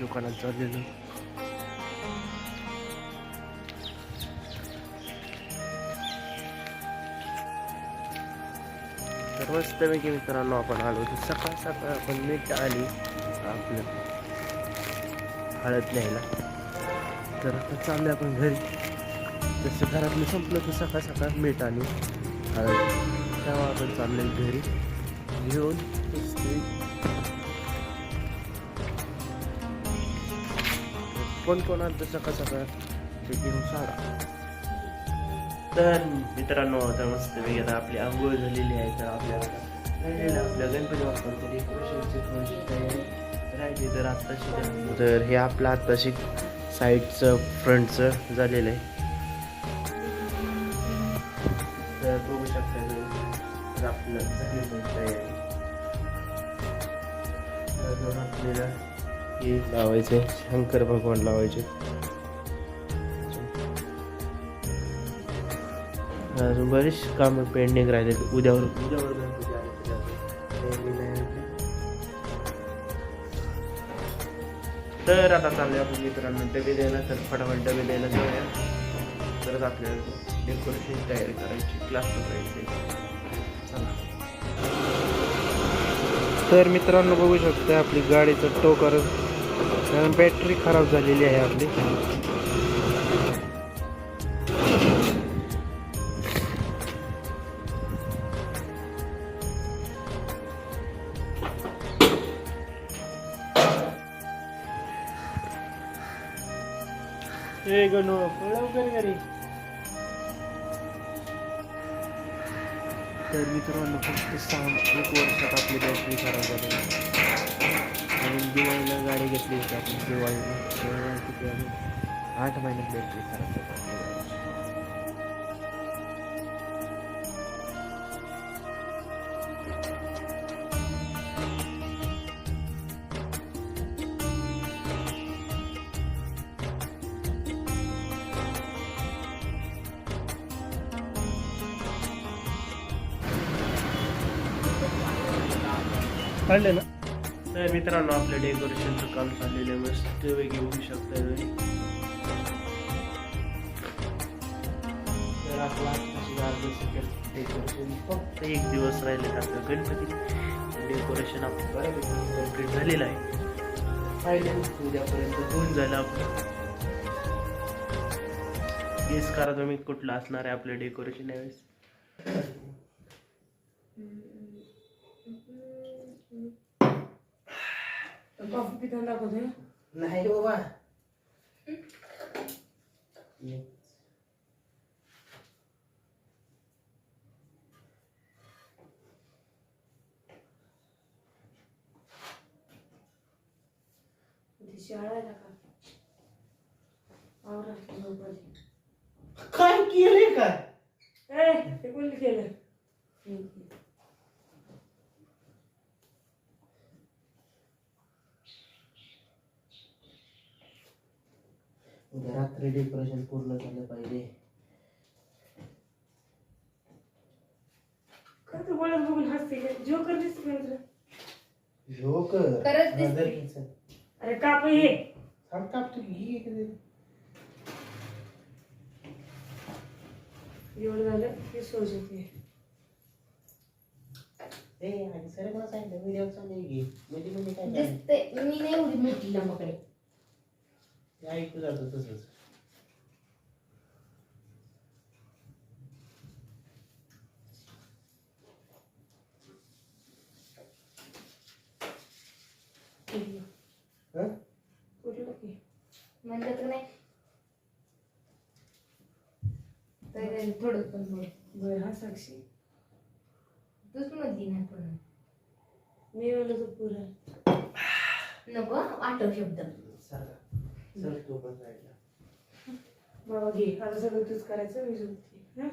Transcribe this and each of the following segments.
दुकानात चाललेलो. तर मस्तपैकी मित्रांनो आपण आलो होतो. सकाळ सकाळ आपण मीठ आली आपलं हळद न्यायला. तर आता चाललं आपण घरी. तसं घरातलं संपलं तर सकाळ सकाळ मीठ आली हळद. तेव्हा आपण चाललोय घरी. घेऊन कोण कोण आलं सकाळ सकाळ ते घेऊन साडा तर मित्रांनो आता मस्त वेगळी आता आपली आंघोळ झालेली आहे तर आपल्याला राहिलेलं आपल्या गणपती बाप्पांचं डेकोरेशनची थोडीशी तयारी राहिली तर आत्ताशी तर हे आपलं आत्ताशी साईडचं फ्रंटचं झालेलं आहे तर बघू शकता. तर आपलं झालेलं तयारी अजून आपल्याला हे लावायचे शंकर भगवान लावायचे. अजून बरीच कामं पेंडिंग राहिले उद्यावर उद्यावर गणपती तर आता चालले आपण मित्रांनो. डबे द्यायला तर फटाफट डबे द्यायला जाऊया. तरच आपल्याला डेकोरेशन तयारी करायची क्लास करायची. चला. तर मित्रांनो बघू शकता आपली गाडीचं टोकर. कारण बॅटरी खराब झालेली आहे आपली. घरी. तर मित्रांनो फक्त सहा एक वर्षात आपली बॅटरी खराब झाली म्हणून दिवाळीला गाडी घेतली होती आपण दिवाळीला तेव्हा किती आली? आठ महिन्यात बॅटरी खराब झाली आपली गाडीची. काढले ना तर मित्रांनो आपल्या डेकोरेशनचं काम चाललेलं आहे. मस्त वेगळी होऊ शकता तुम्ही. तर आपला डेकोरेशन फक्त एक दिवस राहिले आपलं गणपती. डेकोरेशन आपलं बऱ्यापैकी कंप्लीट झालेलं आहे. फायनल उद्यापर्यंत होऊन जायला आपलं. गेस करा तुम्ही कुठलं असणार आहे आपलं डेकोरेशन यावेळेस. कॉफी पिताना दाखवतोय नाही बाबा. शाळा का? आवरा. काय केले का ए ते कोणी केलं रात्री डेकोरेशन पूर्ण झालं पाहिजे. बघून हसते का जोकर दिसते का तुला? जोकर? खरंच दिसते. अरे काप थांब ही इकडे. एवढं झालं की सोज होते ए आणि सर मला सांगितलं व्हिडिओ चालू घे मध्ये मध्ये काय करायचं? दिसते. मी नाही एवढी मोठी लंबाकडे ते ऐकू जातं तसंच. हं? की. म्हणलं तर नाही. तर थोडं पण बोल. बरं हा साक्षी. तूच म्हणली ना पण. मी म्हणलं तर पुरा. नको आठव शब्द. सारखा. तू पण. बाबा घे. आता सगळं तूच करायचं मी झोपते हा?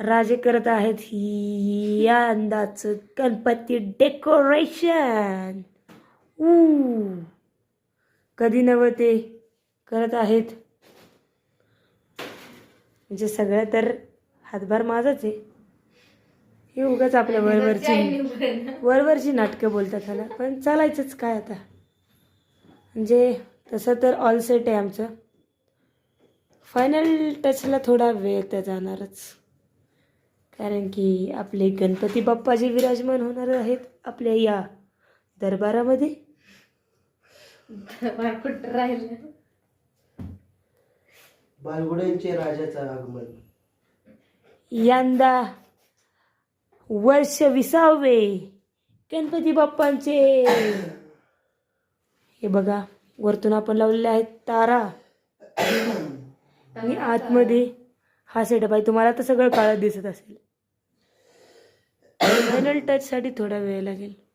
राजे करत आहेत ही या अंदाचं गणपती डेकोरेशन ऊ. कधी नव्हते करत आहेत? म्हणजे सगळं तर हातभार माझाच आहे. हे उगाच आपल्या वरवरची वरवरची नाटकं बोलतात ह्याला. पण चालायचंच काय आता? म्हणजे तसं तर ऑल सेट आहे आमचं. फायनल टचला थोडा वेळ तर जाणारच. कारण की आपले गणपती बाप्पा जे विराजमान होणार आहेत आपल्या या दरबारामध्ये. कुठं राहिलं? बालगुड्यांचे राजाचं आगमन. यंदा वर्ष विसावे गणपती बाप्पांचे. हे बघा वरतून आपण लावलेले आहेत तारा. आणि आतमध्ये हा सेटअप आहे. तुम्हाला तर सगळं काळ दिसत असेल. फायनल टचसाठी थोडा वेळ लागेल.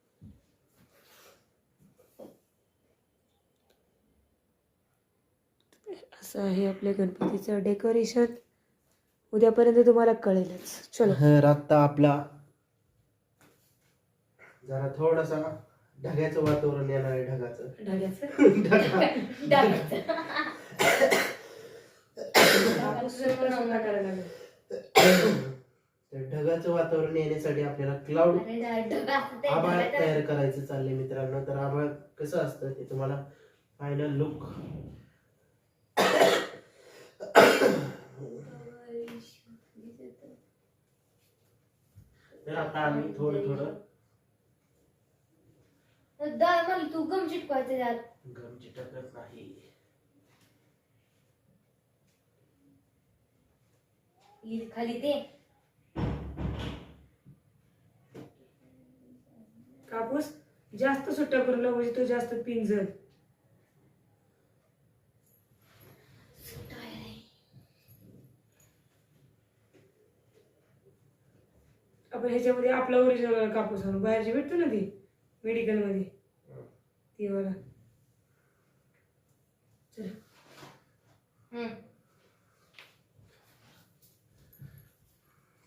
असं आहे आपल्या गणपतीचं डेकोरेशन. उद्यापर्यंत तुम्हाला कळेलच. चलो. आता आपला. जरा थोडासा ढगाचं वातावरण येणार आहे ढगाचं. ढगाचं? तर ढगाचं वातावरण येण्यासाठी आपल्याला क्लाउड आभाळ तयार करायचं चाललंय मित्रांनो. तर आभाळ कसं असतं ते तुम्हाला फायनल लुक तर आता आम्ही थोडं थोडं मला तू गम चिटकवायचं त्यात गम चिटकत नाही. इथं खाली ते कापूस जास्त सुट्टा करू म्हणजे तो जास्त पिंजल. आपण ह्याच्यामध्ये आपला ओरिजिनल कापूस आणू. बाहेरचे भेटतो ना ती? मेडिकलमध्ये ती वाला. चल.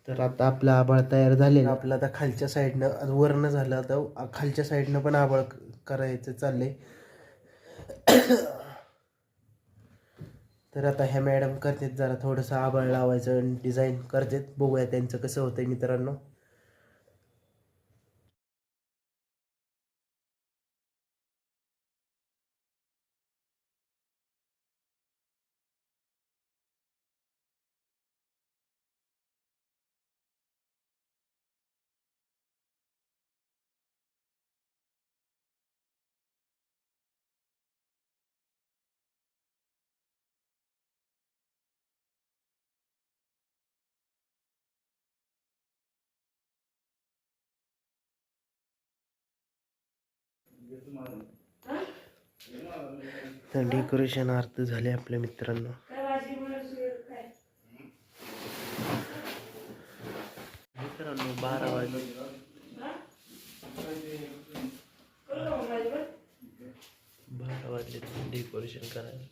तर आता आपलं आभाळ तयार झाले आपलं आता खालच्या साईडनं वरनं झालं आता. खालच्या साईडनं पण आभाळ क- करायचं चाललंय. तर आता ह्या मॅडम करतात जरा थोडंसं आभाळ लावायचं डिझाईन करतात. बघूया त्यांचं कसं होतंय मित्रांनो. तर डेकोरेशन अर्थ झाले आपल्या मित्रांनो मित्रांनो बारा वाजले बारा वाजले डेकोरेशन करायला.